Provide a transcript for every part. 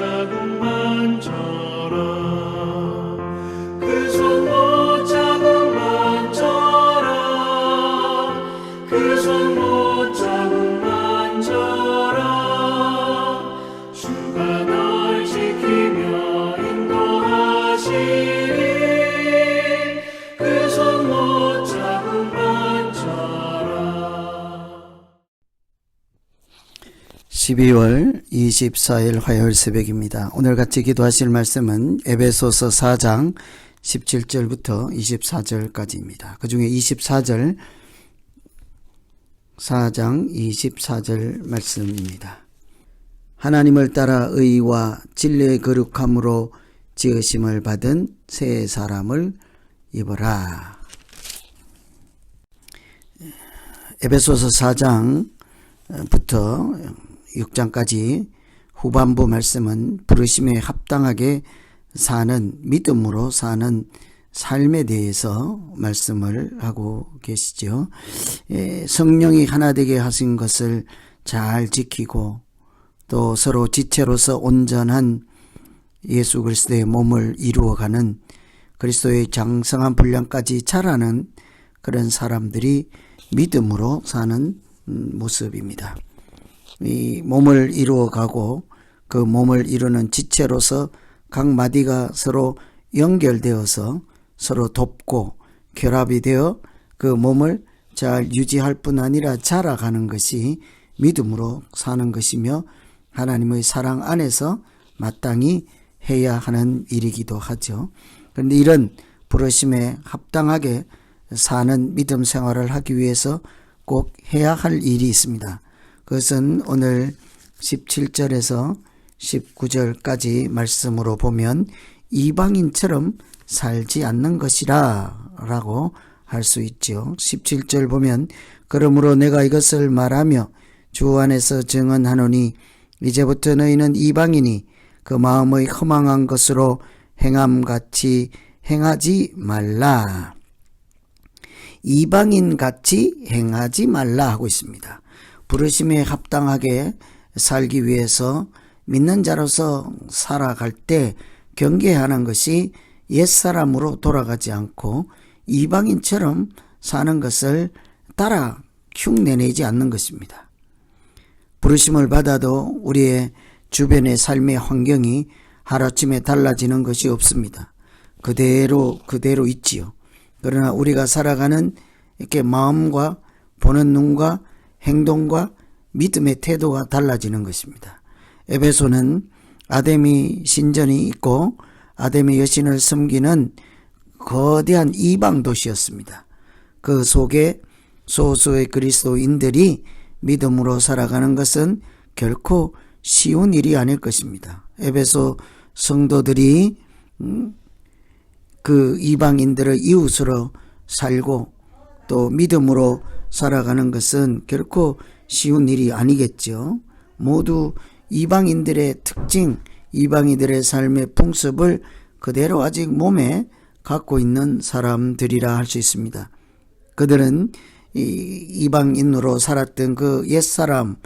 못 12월 24일 화요일 새벽입니다. 오늘 같이 기도하실 말씀은 에베소서 4장 17절부터 24절까지입니다. 그 중에 24절 4장 24절 말씀입니다. 하나님을 따라 의와 진리의 거룩함으로 지으심을 받은 새 사람을 입어라. 에베소서 4장부터 6장까지 후반부 말씀은 부르심에 합당하게 사는 믿음으로 사는 삶에 대해서 말씀을 하고 계시죠. 예, 성령이 하나 되게 하신 것을 잘 지키고 또 서로 지체로서 온전한 예수 그리스도의 몸을 이루어가는 그리스도의 장성한 분량까지 자라는 그런 사람들이 믿음으로 사는 음, 모습입니다. 이 몸을 이루어가고 그 몸을 이루는 지체로서 각 마디가 서로 연결되어서 서로 돕고 결합이 되어 그 몸을 잘 유지할 뿐 아니라 자라가는 것이 믿음으로 사는 것이며 하나님의 사랑 안에서 마땅히 해야 하는 일이기도 하죠. 그런데 이런 부르심에 합당하게 사는 믿음 생활을 하기 위해서 꼭 해야 할 일이 있습니다. 그것은 오늘 17절에서 19절까지 말씀으로 보면 이방인처럼 살지 않는 것이라 라고 할 수 있죠. 17절 보면 그러므로 내가 이것을 말하며 주 안에서 증언하노니 이제부터 너희는 이방인이 그 마음의 허망한 것으로 행함같이 행하지 말라. 이방인 같이 행하지 말라 하고 있습니다. 부르심에 합당하게 살기 위해서 믿는 자로서 살아갈 때 경계하는 것이 옛사람으로 돌아가지 않고 이방인처럼 사는 것을 따라 흉내내지 않는 것입니다. 부르심을 받아도 우리의 주변의 삶의 환경이 하루아침에 달라지는 것이 없습니다. 그대로 그대로 있지요. 그러나 우리가 살아가는 이렇게 마음과 보는 눈과 행동과 믿음의 태도가 달라지는 것입니다. 에베소는 아데미 신전이 있고 아데미 여신을 섬기는 거대한 이방 도시였습니다. 그 속에 소수의 그리스도인들이 믿음으로 살아가는 것은 결코 쉬운 일이 아닐 것입니다. 에베소 성도들이 음, 그 이방인들을 이웃으로 살고 또 믿음으로 살아가는 것은 결코 쉬운 일이 아니겠죠. 모두 이방인들의 특징, 이방인들의 삶의 풍습을 그대로 아직 몸에 갖고 있는 사람들이라 할 수 있습니다. 그들은 이 이방인으로 살았던 그 옛사람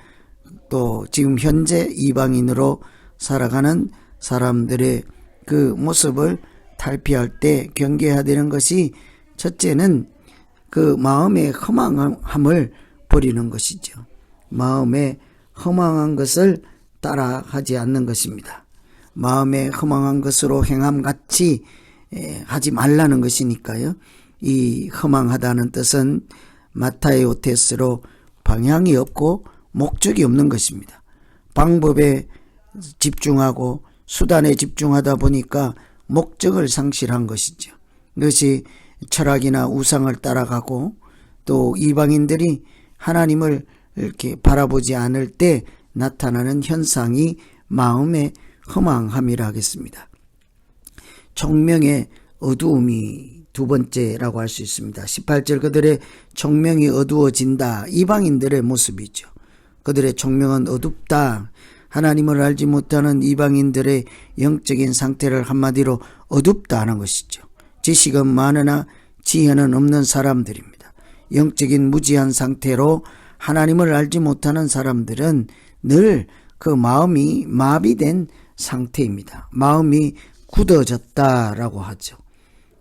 또 지금 현재 이방인으로 살아가는 사람들의 그 모습을 탈피할 때 경계해야 되는 것이 첫째는 그 마음의 허망함을 버리는 것이죠. 마음의 허망한 것을 따라하지 않는 것입니다. 마음의 허망한 것으로 행함 같이 하지 말라는 것이니까요. 이 허망하다는 뜻은 마타의 테스로 방향이 없고 목적이 없는 것입니다. 방법에 집중하고 수단에 집중하다 보니까 목적을 상실한 것이죠. 그것이 철학이나 우상을 따라가고 또 이방인들이 하나님을 이렇게 바라보지 않을 때 나타나는 현상이 마음의 허망함이라 하겠습니다. 청명의 어두움이 두 번째라고 할 수 있습니다. 18절 그들의 청명이 어두워진다. 이방인들의 모습이죠. 그들의 청명은 어둡다. 하나님을 알지 못하는 이방인들의 영적인 상태를 한마디로 어둡다 하는 것이죠. 지식은 많으나 지혜는 없는 사람들입니다. 영적인 무지한 상태로 하나님을 알지 못하는 사람들은 늘 그 마음이 마비된 상태입니다. 마음이 굳어졌다라고 하죠.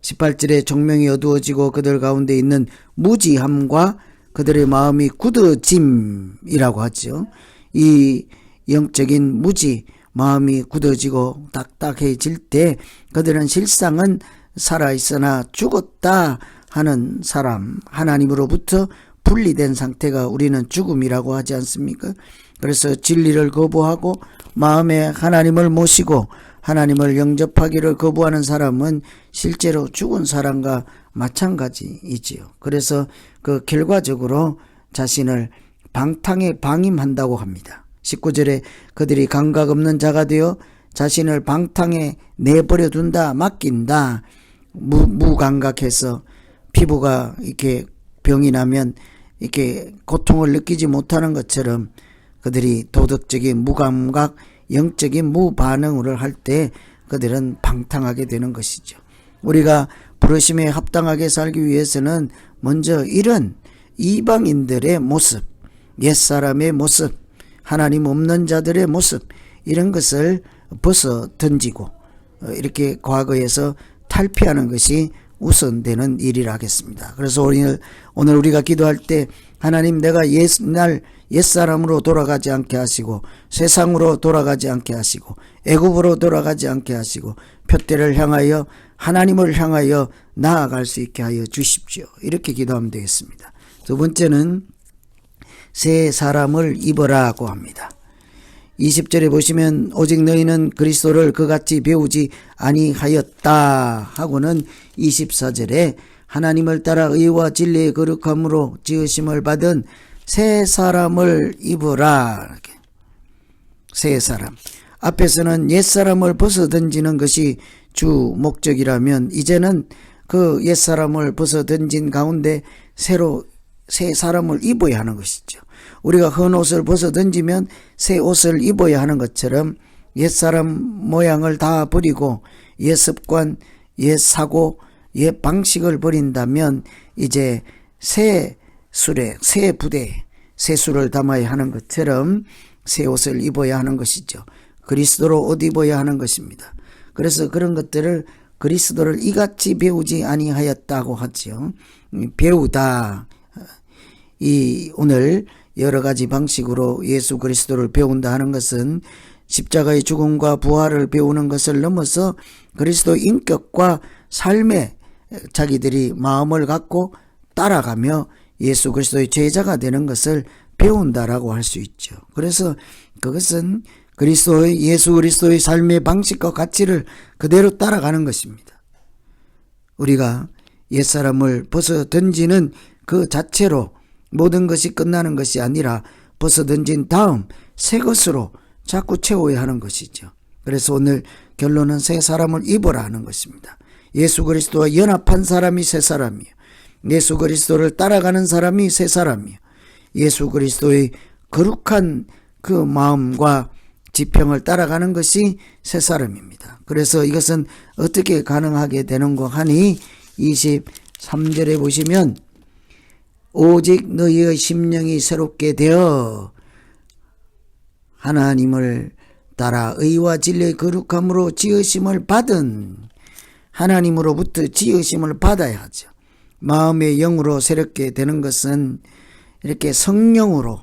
18절에 정명이 어두워지고 그들 가운데 있는 무지함과 그들의 마음이 굳어짐이라고 하죠. 이 영적인 무지, 마음이 굳어지고 딱딱해질 때 그들은 실상은 살아있으나 죽었다 하는 사람, 하나님으로부터 분리된 상태가 우리는 죽음이라고 하지 않습니까? 그래서 진리를 거부하고 마음에 하나님을 모시고 하나님을 영접하기를 거부하는 사람은 실제로 죽은 사람과 마찬가지이지요. 그래서 그 결과적으로 자신을 방탕에 방임한다고 합니다. 19절에 그들이 감각 없는 자가 되어 자신을 방탕에 내버려 둔다, 맡긴다, 무, 무감각해서 피부가 이렇게 병이 나면 이렇게 고통을 느끼지 못하는 것처럼 그들이 도덕적인 무감각, 영적인 무반응을 할 때 그들은 방탕하게 되는 것이죠. 우리가 부르심에 합당하게 살기 위해서는 먼저 이런 이방인들의 모습, 옛사람의 모습, 하나님 없는 자들의 모습, 이런 것을 벗어 던지고 어, 이렇게 과거에서 탈피하는 것이 우선되는 일이라 하겠습니다. 그래서 오늘, 오늘 우리가 기도할 때 하나님 내가 옛날 옛사람으로 돌아가지 않게 하시고 세상으로 돌아가지 않게 하시고 애굽으로 돌아가지 않게 하시고 표대를 향하여 하나님을 향하여 나아갈 수 있게 하여 주십시오. 이렇게 기도하면 되겠습니다. 두 번째는 새 사람을 입어라고 합니다. 20절에 보시면 오직 너희는 그리스도를 그같이 배우지 아니하였다 하고는 24절에 하나님을 따라 의와 진리의 거룩함으로 지으심을 받은 새 사람을 입으라. 새 사람 앞에서는 옛 사람을 벗어 던지는 것이 주 목적이라면 이제는 그 옛 사람을 벗어 던진 가운데 새로 새 사람을 입어야 하는 것이죠. 우리가 헌 옷을 벗어 던지면 새 옷을 입어야 하는 것처럼 옛 사람 모양을 다 버리고 옛 습관, 옛 사고, 옛 방식을 버린다면 이제 새 술에 새 부대에 새 술을 담아야 하는 것처럼 새 옷을 입어야 하는 것이죠. 그리스도로 옷 입어야 하는 것입니다. 그래서 그런 것들을 그리스도를 이같이 배우지 아니하였다고 하지요. 배우다. 이 오늘 여러 가지 방식으로 예수 그리스도를 배운다 하는 것은 십자가의 죽음과 부활을 배우는 것을 넘어서 그리스도 인격과 삶에 자기들이 마음을 갖고 따라가며 예수 그리스도의 제자가 되는 것을 배운다라고 할 수 있죠. 그래서 그것은 그리스도의 예수 그리스도의 삶의 방식과 가치를 그대로 따라가는 것입니다. 우리가 옛사람을 벗어 던지는 그 자체로 모든 것이 끝나는 것이 아니라 벗어 던진 다음 새 것으로 자꾸 채워야 하는 것이죠. 그래서 오늘 결론은 새 사람을 입어라 하는 것입니다. 예수 그리스도와 연합한 사람이 새 사람이요. 예수 그리스도를 따라가는 사람이 새 사람이요. 예수 그리스도의 거룩한 그 마음과 지평을 따라가는 것이 새 사람입니다. 그래서 이것은 어떻게 가능하게 되는 거 하니 23절에 보시면 오직 너희의 심령이 새롭게 되어 하나님을 따라 의와 진리의 거룩함으로 지으심을 받은 하나님으로부터 지으심을 받아야 하죠. 마음의 영으로 새롭게 되는 것은 이렇게 성령으로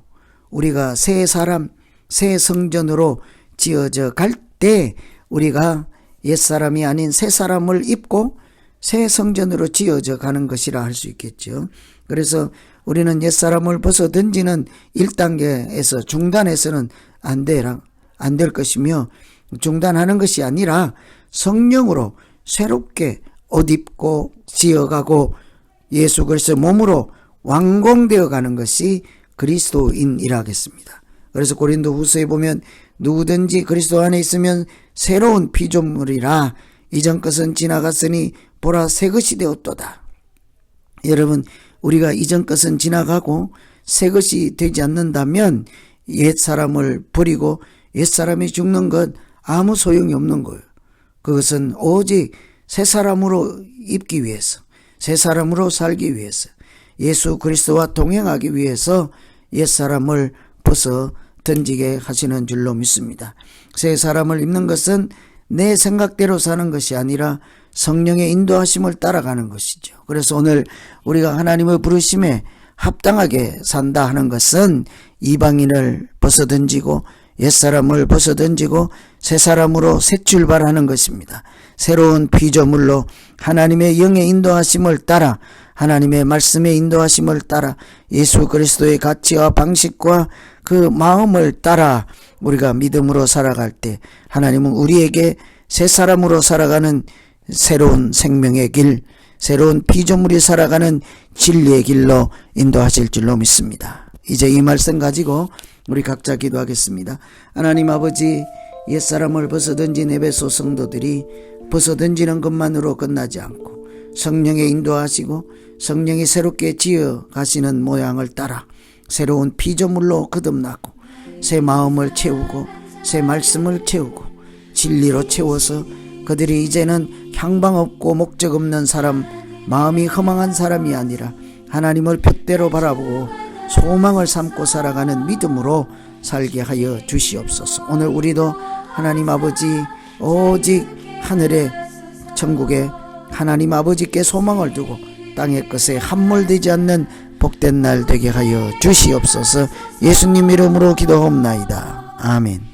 우리가 새 사람, 새 성전으로 지어져 갈 때 우리가 옛사람이 아닌 새 사람을 입고 새 성전으로 지어져 가는 것이라 할 수 있겠죠. 그래서 우리는 옛사람을 벗어 던지는 1단계에서 중단해서는 안 되라, 안 될 것이며 중단하는 것이 아니라 성령으로 새롭게 옷 입고 지어가고 예수 그리스도 몸으로 완공되어 가는 것이 그리스도인이라 하겠습니다. 그래서 고린도 후서에 보면 누구든지 그리스도 안에 있으면 새로운 피조물이라 이전 것은 지나갔으니 보라 새 것이 되었도다. 여러분 우리가 이전 것은 지나가고 새 것이 되지 않는다면 옛 사람을 버리고 옛 사람이 죽는 것 아무 소용이 없는 거예요. 그것은 오직 새 사람으로 입기 위해서, 새 사람으로 살기 위해서, 예수 그리스도와 동행하기 위해서 옛 사람을 벗어 던지게 하시는 줄로 믿습니다. 새 사람을 입는 것은 내 생각대로 사는 것이 아니라 성령의 인도하심을 따라가는 것이죠. 그래서 오늘 우리가 하나님의 부르심에 합당하게 산다 하는 것은 이방인을 벗어던지고 옛사람을 벗어던지고 새 사람으로 새 출발하는 것입니다. 새로운 피조물로 하나님의 영의 인도하심을 따라 하나님의 말씀의 인도하심을 따라 예수 그리스도의 가치와 방식과 그 마음을 따라 우리가 믿음으로 살아갈 때 하나님은 우리에게 새 사람으로 살아가는 새로운 생명의 길, 새로운 피조물이 살아가는 진리의 길로 인도하실 줄로 믿습니다. 이제 이 말씀 가지고 우리 각자 기도하겠습니다. 하나님 아버지, 옛사람을 벗어던진 에베소 성도들이 벗어던지는 것만으로 끝나지 않고 성령의 인도하시고 성령이 새롭게 지어 가시는 모양을 따라 새로운 피조물로 거듭나고 새 마음을 채우고 새 말씀을 채우고 진리로 채워서 그들이 이제는 향방 없고 목적 없는 사람, 마음이 허망한 사람이 아니라 하나님을 푯대로 바라보고 소망을 삼고 살아가는 믿음으로 살게 하여 주시옵소서. 오늘 우리도 하나님 아버지 오직 하늘의 천국에 하나님 아버지께 소망을 두고 땅의 것에 함몰되지 않는 복된 날 되게 하여 주시옵소서. 예수님 이름으로 기도하옵나이다. 아멘.